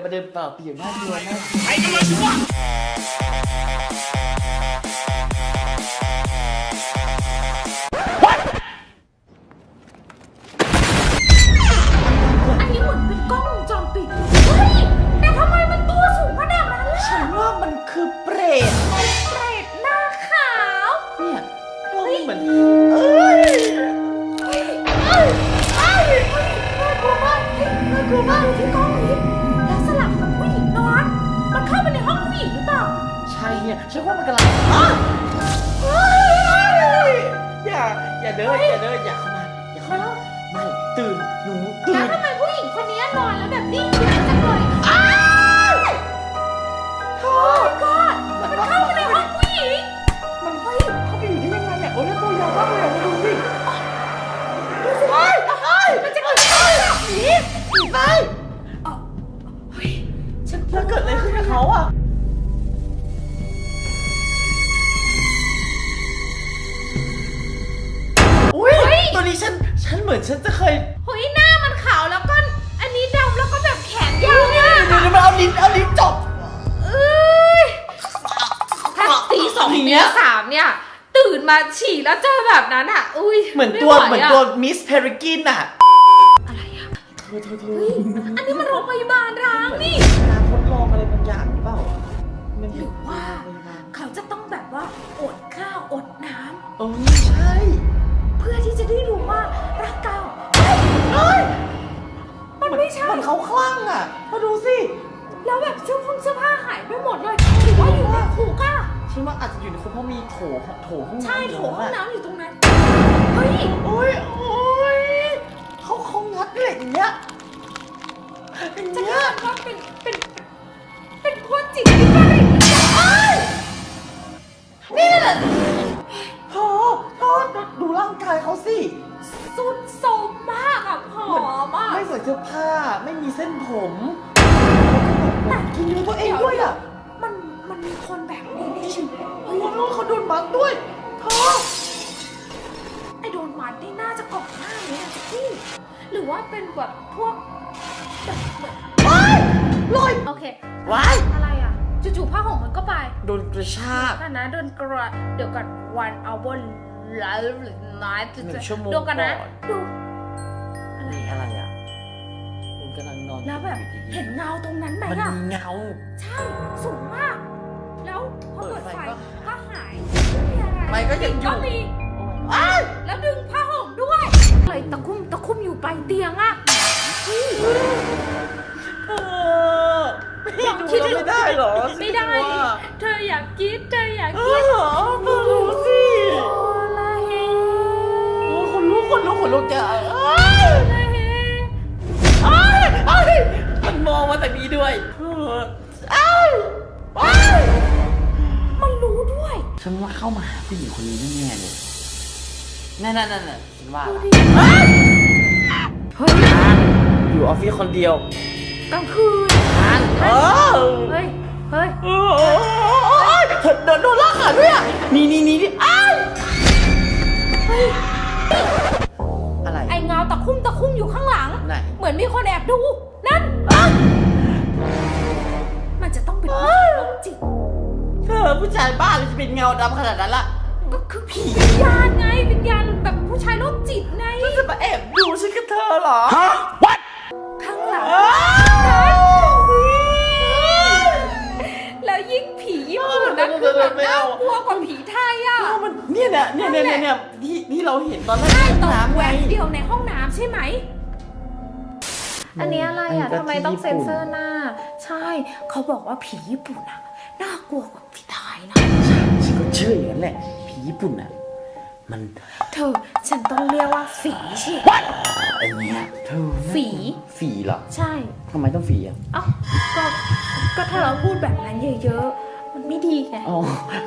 เรามาเดินเปล่าเปลี่ยวหน้ากลัวน่ากลัวใครกันเลยสิวะอันนี้เหมือนเป็นกล้องวงจรปิด เฮ้ย แต่ทำไมมันตัวสูงขนาดนั้นล่ะฉันว่ามันคือเปรต เปรตหน้าขาว เนี่ยกล้องเหมือนเอ้ยเฮ้ยเฮ้ยเฮ้ยเฮ้ยน่ากลัวมากน่ากลัวมากที่กล้องนี้ ใช่เนี่ยฉันว่ามันกำลังอ้าวเฮ้ยอย่าอย่าเดินอย่าเดินอย่าเข้ามาอย่าเข้ามาไม่ตื่นหนูตื่แล้วน ทำไมผู้หญิงคนนี้นอนแล้วแบบนิ่ง ฉันฉันเหมือนฉันจะเคยเฮ้ยหน้ามันขาวแล้วก็อันนี้ดำแล้วก็แบบแขนยาวมากเดี๋ยวมันเอาลิ้นเอาลิ้นจบ เอ้ยถ้าตีสองอย่างตีเงี้ยสามเนี่ย ตื่นมาฉี่แล้วเจอแบบนั้นอะ อุ้ยเหมือนตัวไไะเหมือนตัวมิสเพริกินอะอะไรอะเธอเธอเธอเฮ้ยอันนี้มันโรงพยาบาลร้างนี่ การทดลองอะไรบางอย่างหรือเปล่ามันหรือว่าโรงพยบลเขาจะต้องแบบว่าอดข้าวอดน้เออใช่ำเพื่อที่จะได้รู้ว่า มันไม่ใช่มันเขาคลั่งอะมาดูสิ แล้วแบบเสื้อผงเสื้อผ้าหายไปหมดเลยหรือว่าอยู่ในคุกอะฉันว่าอาจจะอยู่ในคุกเพราะมีโถโถห้องน้ำใช่โถห้องอะน้ำอยู่ตรงนั้นเฮ้ยโอ้ยโอ้ยเขาเขางัดเหล็กอย่างเงี้ยอย่างจะเงี้ยเรียกว่าเป็นเป็นเป็นคนจิตวิป ใส่เสื้อผ้าไม่มีเส้นผมแต่กินเนื้อตัวเองด้วยอะ มันมันมีคนแบบนี้ในชีวิตโอ้โหเขาโดนมัดด้วยเธอไอโดนหมัดนี่น่าจะก่อนหน้านี้อะจะพี่หรือว่าเป็นแบบพวกแบบแบบว้ายลอยโอเคว้ายอะไรอะจู่ๆผ้าห่มมันก็ไป โดนกระชากกันนะโดนกระเดี๋ยวกันวันเอาบนไลฟ์หรือไนท์จะหนึ่งชั่วโมงดูกันนะก่อนดู แล้วแบบอยู่ดีๆเห็นเงาตรงนั้นไหมมันอะมีเงา ใช่สูงมาก แล้วพอเปิดเปิดไฟไฟก็ก็หายไม่มีอะไรไฟก็ยังอยู่ ก็มีอ้ายแล้วดึงผ้าห่มด้วยเลยตะคุ่มตะคุ่มอยู่ปลายเตียงอะเฮ้ยเออไม่ดูแล้วไม่ได้เหรอไม่ได้ฉันว่าเธออยากคิดเธออยากเอคิดอเธอรู้สิโอลาเฮโอ้คนลุกคนลุกคนลุกจะ มันมองมาแต่นี้ด้วยเออเอ้ยเอ้ยมันรู้ด้วย ฉันว่าเข้ามาหาผู้หญิงคนนี้แน่ๆเลยนั่นนั่นนั่นฉันว่าดูละดิเอ้ยเฮ้ยอยู่ออฟฟิศคนเดียวกลางคืนเออเฮ้ยเฮ้ยเออเออเออเธอโดนโดนลากขาด้วยอะนี่นี่นี่นี่อ้ายอะไร ไอเงาตะคุ่มตะคุ่มอยู่ข้างหลัง ไหน เหมือนมีคนแอบดู นั่นมัน ผู้ชายบ้าเลยจะเป็นเงาดำขนาดนั้นล่ะ ก็คือผีวิญญาณไงวิญญาณแบบผู้ชายโรคจิตไงฉันจะมาแอบดูฉันกับเธอเหรอข้างหลังอ้าวแล้วยิ่งผีญี่ปุ่นนะคือแบบน่ากลัวกว่าผีไทยอะอ้าวมันเนี่ยเนี่ยเนี่ยเนี่ยเนี่ยเนี่ยที่ที่เราเห็นตอนแรกใช่ในตกน้ำแหวไงกเดียวในห้องน้ำใช่ไหมอันนี้อะไรอะอันนี้ก็ทำไมต้องที่เซ็นญี่ปุ่นเซอร์หน้า ใช่ เขาบอกว่าผีญี่ปุ่นอะน่ากลัวกว่าผีไทย นะ ฉันก็เชื่ออย่างนั้นแหละ ผีญี่ปุ่นอะ มันเธอฉันต้องเรียกว่าฝีใช่ไอเนี้ยเธอฝี ฝีเหรอใช่ ทำไมต้องฝีอะ เอ้าก็ก็ถ้าเราพูดแบบนั้นเยอะๆ มันไม่ดีไง อ๋อ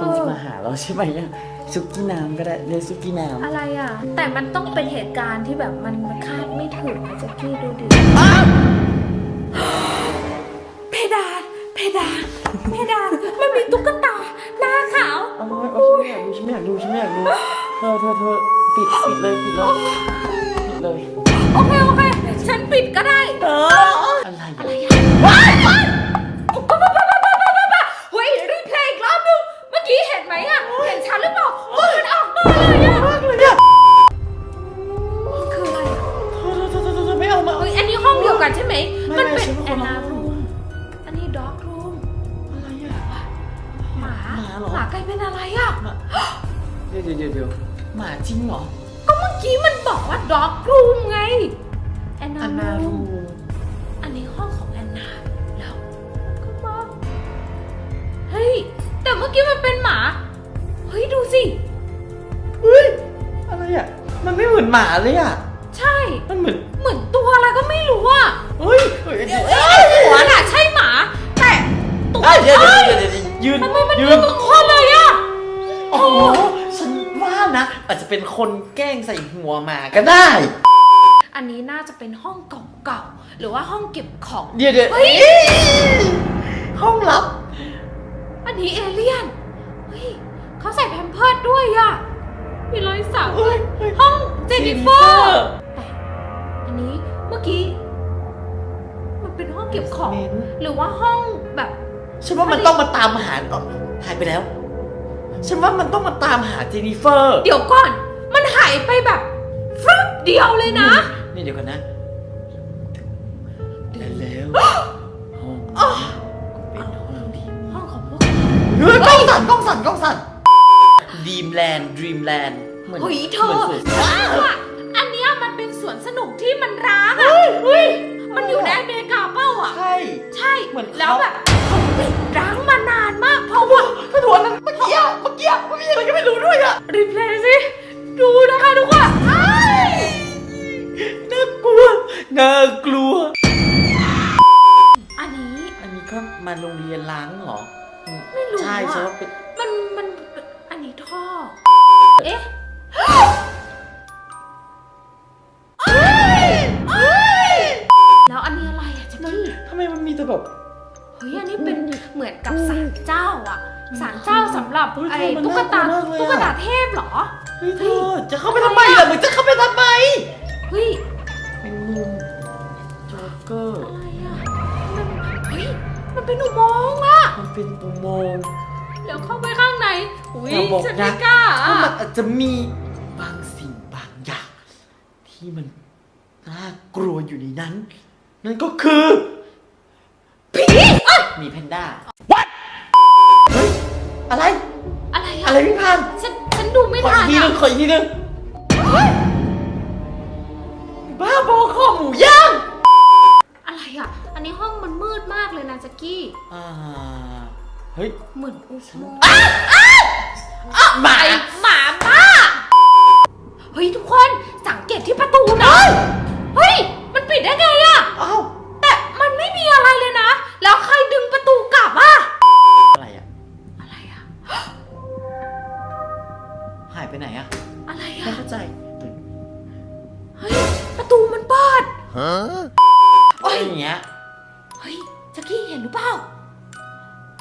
มันจะมาหาเราใช่ไหมอะซุกี้น้ำก็ได้เรียกซุกี้น้ำอะไรอะ แต่มันต้องเป็นเหตุการณ์ที่แบบมันมันคาดไม่ถึงนะแจ็คกี้ดูดิ ธอเธอเธอปิดปิดเลยปิดเลยปิดเลยโอเคโอเค ฉันปิดก็ได้ เออ อะไรอะไรอะว้ายว้ายโอ้โเฮ้ยรีเพลย์กรอบนึเมื่อกี้เห็นไหมอะเห็นชัดหรือเปล่ามือมันออกมาเยอะมากเลยเนี่ยคืออะไรเธอเธอเธอเธอเธอไม่เอามา เฮ้ยอันนี้ห้องเดียวกันใช่ไหมไม่เป็นแอนนารูมอันนี้ด็อกรูมอะไรอะหมาหมาเหรหมาใกล้เป็นอะไรอะ เดี๋ยวเดี๋ยวเดี๋ยว หมาจริงเหรอ ก็เมื่อกี้มันบอกว่าด็อกรูมไง แอนนาอันนารูรูมอันนี้ห้องของแอนนาแล้วก็มาเฮ้ย แต่เมื่อกี้มันเป็นหมา เฮ้ย ดูสิ เฮ้ย อะไรอะ มันไม่เหมือนหมาเลยอะ ใช่ มันเหมือน เหมือนตัวอะไรก็ไม่รู้อะเฮ้ยเฮ้ยเดี๋ยวเอ้ยหัวน่ะใช่หมา แต่ตัวเอ้ยเดี๋ยวเดี๋ยวอ้เดี๋ยวเดี๋ยวเดี๋ยวยืนทำไมมันยืยืนนคนเลยอะอ๋อฉันว่า นะ อาจจะเป็นคนแกล้งใส่หัวหมาก็ได้ อันนี้น่าจะเป็นห้องเก่าๆ หรือว่าห้องเก็บของ เดี๋ยวเดี๋ยวเฮ้ย ห้องลับ อันนี้เอเลี่ยน เฮ้ยเขาใส่แพมเพิร์ดด้วยอะมีรอยสักเฮ้ยเฮ้ยห้องเจนนิเฟอ Jennifer ร์แต่อันนี้เมื่อกี้ มันเป็นห้องเก็บของ Basement หรือว่าห้องแบบ ฉันว่ามันต้องมาตามหาอ๋อหายไปแล้ว ฉันว่ามันต้องมาตามหาเจนนิเฟอร์ เดี๋ยวก่อน มันหายไปแบบฟรึบเดียวเลยนะ นี่เดี๋ยวกันนะได้แล้วห้องอ๋อเป็นห้องที่ห้องของพวกเฮ้ยกล้องสั่นกล้องสั่นกล้องสั่นดีมแลนด์ดรีมแลนด์เหมือนเฮ้ยเธเหมือนสวนฉันว่าอันเนี้ยมันเป็นสวนสนุกที่มันร้างอะเฮ้ยมันอยู่ในอเมริกาเป้าอะใช่ ใช่ เหมือนเขา แล้วแบบเขาปิดร้างมานานมากเพราะว่าถ้าถวนนั้นเมื่อกี้อะเมื่อกี้อะ รีเพลย์สิ ดูนะคะทุกคนอ้ายน่ากลัว น่ากลัว อันนี้อันนี้ก็มาโรงเรียนล้างเหรอ ไม่รู้ใช่อะใช่ว่าเป็น มันมันอันนี้ท่อ เอ๊ะ ศาลเจ้าสำหรับเฮ้ยไอ้มันตุ๊กตาน่ากลัวมากเลยอะ ตุ๊กตาเทพเหรอ เฮ้ยเธอจะเข้าไปทำไมล่ะมึงจะเข้าไปทำไมเฮ้ย เป็นมุมโจ๊กเกอร์อะไรอะมันเฮ้ย มันเป็นอุโมงค์อะมันเป็นอุโมงค์ เดี๋ยวเข้าไปข้างใน อุ้ยอย่าบอกฉันนะไม่กล้าว่ามันอะอาจจะมีบางสิ่งบางอย่าง ที่มันน่ากลัวอยู่ในนั้น นั่นก็คือผีเอ้ยหมีแพนด้า What เฮ้ย อะไร อะไรอะอะไรพี่พันธุ์ฉันฉันดูไม่ขอทัอีนกทีหนึอะงขออีกทีหนึงเฮ้ยบ้าบอข้อหมูย่างอะไรอะอันนี้ห้องมันมืดมากเลยนะแจ็กกี้ อ่าเฮ้ยเหมือนอุโมงค์หมาไอหมา เปิดอะไรอย่างเงี้ย เฮ้ยแจ็กกี้เห็นหรือเปล่า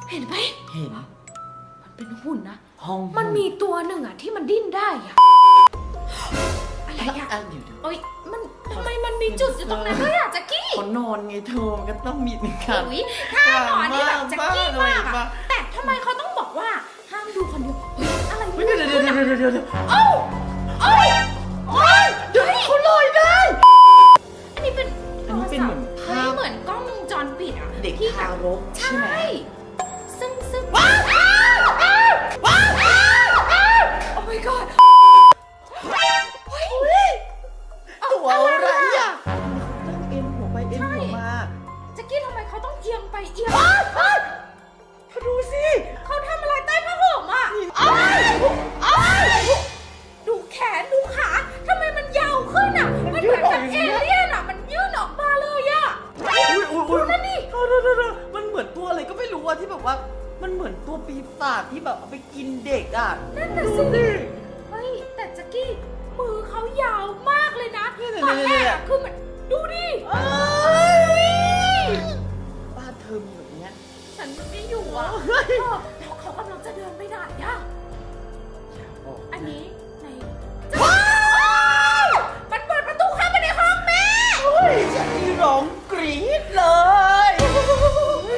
เห็นไหม เห็นมันเป็นหุ่นนะ ห้องมันมีตัวหนึ่งอะที่มันดิ้นได้อะอะไรแล้วอะอะเดี๋ยวเดี๋ยวเอ้ย มันทำไมมันมีจุดอยู่ตรงนั้นด้วยอะแจ็กกี้เขานอนไงเธอมันก็ต้องมีหนึ่งครับอุ้ยถ้านอนนี่แบบแจ็กกี้มากบ้าอะแต่ทำไมเขาต้องบอกว่าห้ามดูคนเดียวเฮ้ยอะไรเฮ้ยเดี๋ยวเดี๋ยวเดี๋ยวเดี๋ยวเดี๋ยวเดี๋ยวเอ้าเอ้าเอ้ยเดี๋ยวเขาลอยได้ เด็กที่ทารกใชใช่ไหม่ซึ่งซึ่งว้าวว้าวว้าวว้าวว้าวโอ้ my god เฮ้ยตัวอะไรอะตั้งเอ็นหัวไปเอ็นหัวมาแจ็กกี้ทำไมเขาต้องเอียงไปเอียงเขาดูสิเขาทำอะไรใต้ผ้าห่มอะอ้ายอ้ายดูแขนดูขา ที่แบบว่ามันเหมือนตัวปีศาจที่แบบเอาไปกินเด็กอะนั่นน่ะสิเฮ้ย แต่แจ็กกี้มือเขายาวมากเลยนะเนี่ยตอนแรเนี่ยกเนี่ยอะคือมันดูดิ เอ้